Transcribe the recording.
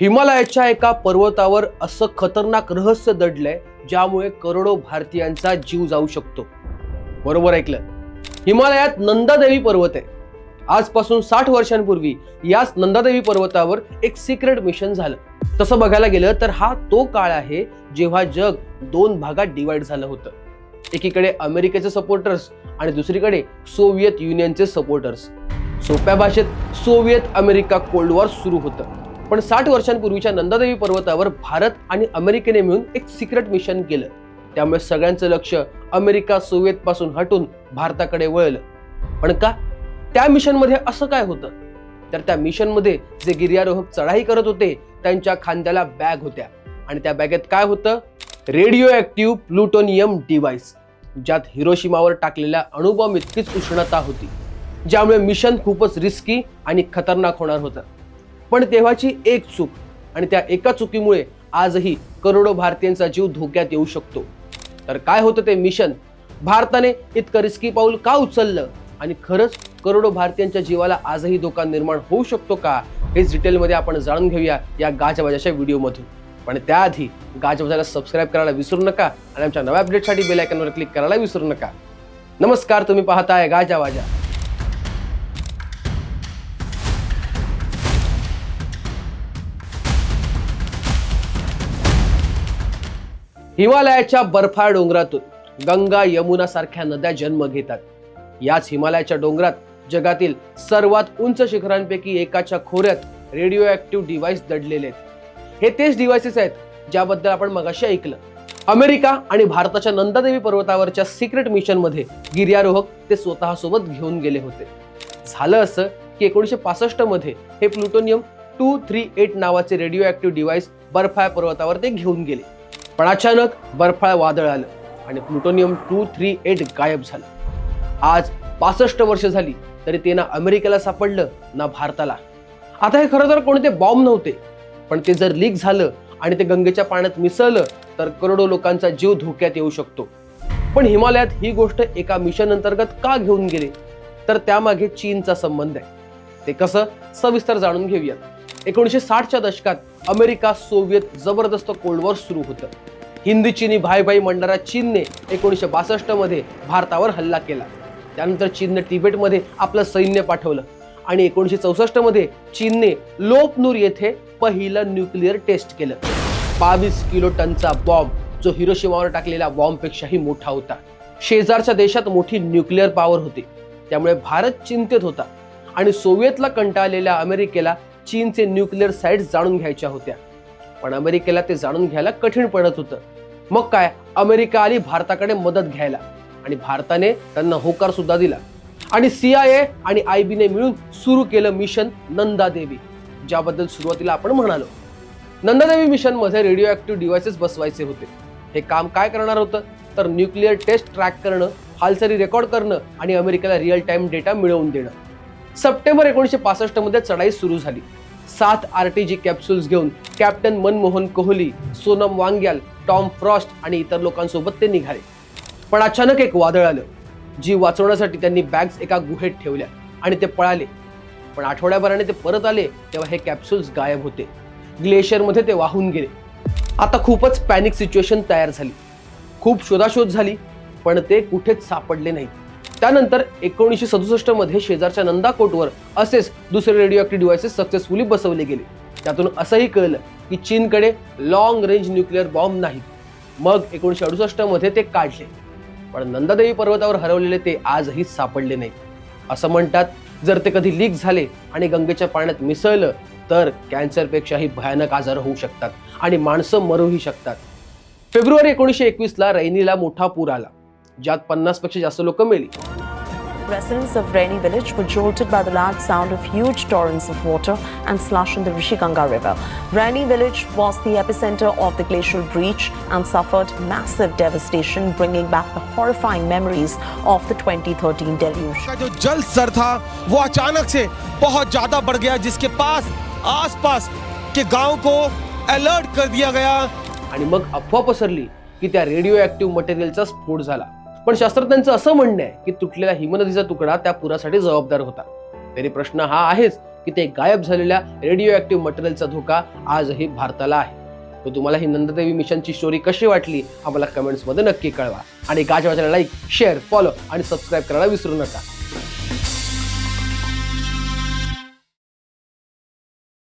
हिमालयाच्या एका पर्वतावर असं खतरनाक रहस्य दडलंय ज्यामुळे करोडो भारतीयांचा जीव जाऊ शकतो. बरोबर ऐकलं? हिमालयात नंदादेवी पर्वत आहे. आजपासून साठ वर्षांपूर्वी याच नंदादेवी पर्वतावर एक सिक्रेट मिशन झालं. तसं बघायला गेलं तर हा तो काळ आहे जेव्हा जग दोन भागात डिवाइड झालं होतं. एकीकडे अमेरिकेचे सपोर्टर्स आणि दुसरीकडे सोव्हिएत युनियनचे सपोर्टर्स सोप्या भाषेत सोव्हिएत अमेरिका कोल्ड वॉर सुरू होतं. पण साठ वर्षांपूर्वीच्या नंदादेवी पर्वतावर भारत आणि अमेरिकेने मिळून एक सिक्रेट मिशन केलं. त्यामुळे सगळ्यांचं लक्ष अमेरिका सोव्हिएत पासून हटून भारताकडे वळलं. पण का? त्या मिशनमध्ये असं काय होतं? तर त्या मिशनमध्ये जे गिर्यारोहक चढाई करत होते त्यांच्या खांद्याला बॅग होत्या. आणि त्या बॅगेत काय होतं? रेडिओ ऍक्टिव्ह प्लुटोनियम डिव्हाइस ज्यात हिरोशिमावर टाकलेल्या अणुबॉम्ब इतकीच उष्णता होती. ज्यामुळे मिशन खूपच रिस्की आणि खतरनाक होणार होतं. पण तेव्हाची एक चूक आणि त्या एका चुकीमुळे आजही करोडो भारतीयांचा जीव धोक्यात येऊ शकतो. तर काय होतं ते मिशन? भारताने इतकं रिस्की पाऊल का उचललं? आणि खरंच करोडो भारतीयांच्या जीवाला आजही धोका निर्माण होऊ शकतो का? हेच डिटेलमध्ये आपण जाणून घेऊया या गाजवाजाच्या व्हिडिओमधून. पण त्याआधी गाजवाजाला सबस्क्राईब करायला विसरू नका आणि आमच्या नव्या अपडेटसाठी बेल आयकॉनवर क्लिक करायला विसरू नका. नमस्कार तुम्ही पाहताय गाजावाजा. हिमालयाच्या बर्फाळ डोंगरातून गंगा यमुना सारख्या नद्या जन्म घेतात. याच हिमालयाच्या डोंगरात जगातील सर्वात उंच शिखरांपैकी एकाच्या खोऱ्यात रेडिओ ऍक्टिव्ह डिव्हाइस दडलेले आहेत. हे तेच डिव्हाइसेस आहेत ज्याबद्दल आपण मगाशी ऐकलं. अमेरिका आणि भारताच्या नंदादेवी पर्वतावरच्या सिक्रेट मिशनमध्ये गिर्यारोहक ते स्वतःसोबत घेऊन गेले होते. झालं असं की एकोणीसशे पासष्टमध्ये हे प्लुटोनियम टू थ्री एट नावाचे रेडिओ ॲक्टिव्ह डिव्हाइस बर्फाय पर्वतावर ते घेऊन गेले. पण अचानक बर्फाळ वादळ आलं आणि प्लुटोनियम टू थ्री एट गायब झालं. आज पासष्ट वर्ष झाली तरी ते ना अमेरिकेला सापडलं ना भारताला. आता हे खरं तर कोणते बॉम्ब नव्हते पण ते जर लीक झालं आणि ते गंगेच्या पाण्यात मिसळलं तर करोडो लोकांचा जीव धोक्यात येऊ शकतो. पण हिमालयात ही गोष्ट एका मिशन अंतर्गत का घेऊन गेले? तर त्यामागे चीनचा संबंध आहे. ते कसं सविस्तर जाणून घेऊयात. एकोणीसशे साठच्या दशकात अमेरिका सोव्हिएत जबरदस्त कोल्ड वॉर सुरू होतं. हिंदी चिनी भाई भाई मंडळा चीनने एकोणीसशे बासष्टमध्ये भारतावर हल्ला केला. त्यानंतर चीनने तिबेटमध्ये आपलं सैन्य पाठवलं. आणि एकोणीसशे चौसष्टमध्ये चीनने लोपनूर येथे पहिलं न्यूक्लिअर टेस्ट केलं. बावीस किलो टनचा बॉम्ब जो हिरोशिमावर टाकलेल्या बॉम्बपेक्षाही मोठा होता. शेजारच्या देशात मोठी न्यूक्लिअर पॉवर होती. त्यामुळे भारत चिंतेत होता. आणि सोव्हिएतला कंटाळलेल्या अमेरिकेला चीनचे न्यूक्लिअर साईट्स जाणून घ्यायच्या होत्या. पण अमेरिकेला ते जाणून घ्यायला कठीण पडत होतं. मग काय? अमेरिका आली भारताकडे मदत घ्यायला. आणि भारताने त्यांना होकार सुद्धा दिला. आणि सीआयए आणि आय बीने मिळून सुरू केलं मिशन नंदादेवी ज्याबद्दल सुरुवातीला आपण म्हणालो. नंदादेवी मिशनमध्ये रेडिओ ऍक्टिव्ह डिव्हायसेस बसवायचे होते. हे काम काय करणार होतं? तर न्यूक्लिअर टेस्ट ट्रॅक करणं हालचाली रेकॉर्ड करणं आणि अमेरिकेला रिअल टाइम डेटा मिळवून देणं. सप्टेंबर एकोणीसशे पासष्टमध्ये चढाई सुरू झाली. सात आर टी जी कॅप्सूल्स घेऊन captain Manmohan Kohli Sonam Wangyal Tom Frost आणि इतर लोकांसोबत ते निघाले. पण अचानक एक वादळ आलं जीव वाचवण्यासाठी त्यांनी बॅग्स एका गुहेत ठेवल्या आणि ते पळाले. पण आठवड्याभराने ते परत आले तेव्हा हे कॅप्सूल्स गायब होते. ग्लेशियरमध्ये ते वाहून गेले. आता खूपच पॅनिक सिच्युएशन तयार झाली. खूप शोधाशोध झाली पण ते कुठेच सापडले नाही. त्यानंतर एकोणीसशे सदुसष्टमध्ये शेजारच्या नंदाकोटवर असेच दुसरे रेडिओ ऍक्टिव्ह डिव्हायसेस सक्सेसफुली बसवले गेले. त्यातून असंही कळलं की चीनकडे लॉंग रेंज न्यूक्लिअर बॉम्ब नाही. मग एकोणीसशे अडुसष्टमध्ये ते काढले. पण नंदादेवी पर्वतावर हरवलेले ते आजही सापडले नाही. असं म्हणतात जर ते कधी लीक झाले आणि गंगेच्या पाण्यात मिसळलं तर कॅन्सरपेक्षाही भयानक आजार होऊ शकतात आणि माणसं मरूही शकतात. फेब्रुवारी एकोणीसशे एकवीसला रैनीला मोठा पूर आला. ज्यात पन्नास पेक्षा जास्त लोक मेली Residents of Rainy village were jolted by the loud sound of huge torrents of water and slush in the Rishiganga River. Rainy village was the epicenter of the glacial breach and suffered massive devastation, bringing back the horrifying memories of the 2013 deluge. जो जल स्तर था वो अचानक से बहुत ज़्यादा बढ़ गया जिसके पास आसपास के गाँव को अलर्ट कर दिया गया आणि मग अफवा पसरली की त्या रेडिओ ऍक्टिव्ह मटेरियलचा स्फोट झाला पण शास्त्रज्ञांचं असं म्हणणं आहे की तुटलेला हिमनदीचा तुकडा त्या पुरासाठी जबाबदार होता. तरी प्रश्न हा आहेच की ते गायब झालेल्या रेडिओ ऍक्टिव्ह मटेरियलचा धोका आजही भारताला आहे. तर तुम्हाला ही नंददेवी मिशनची स्टोरी कशी वाटली आम्हाला कमेंट्समध्ये नक्की कळवा. आणि गाजवाच्याला लाईक शेअर फॉलो आणि सबस्क्राईब करायला विसरू नका.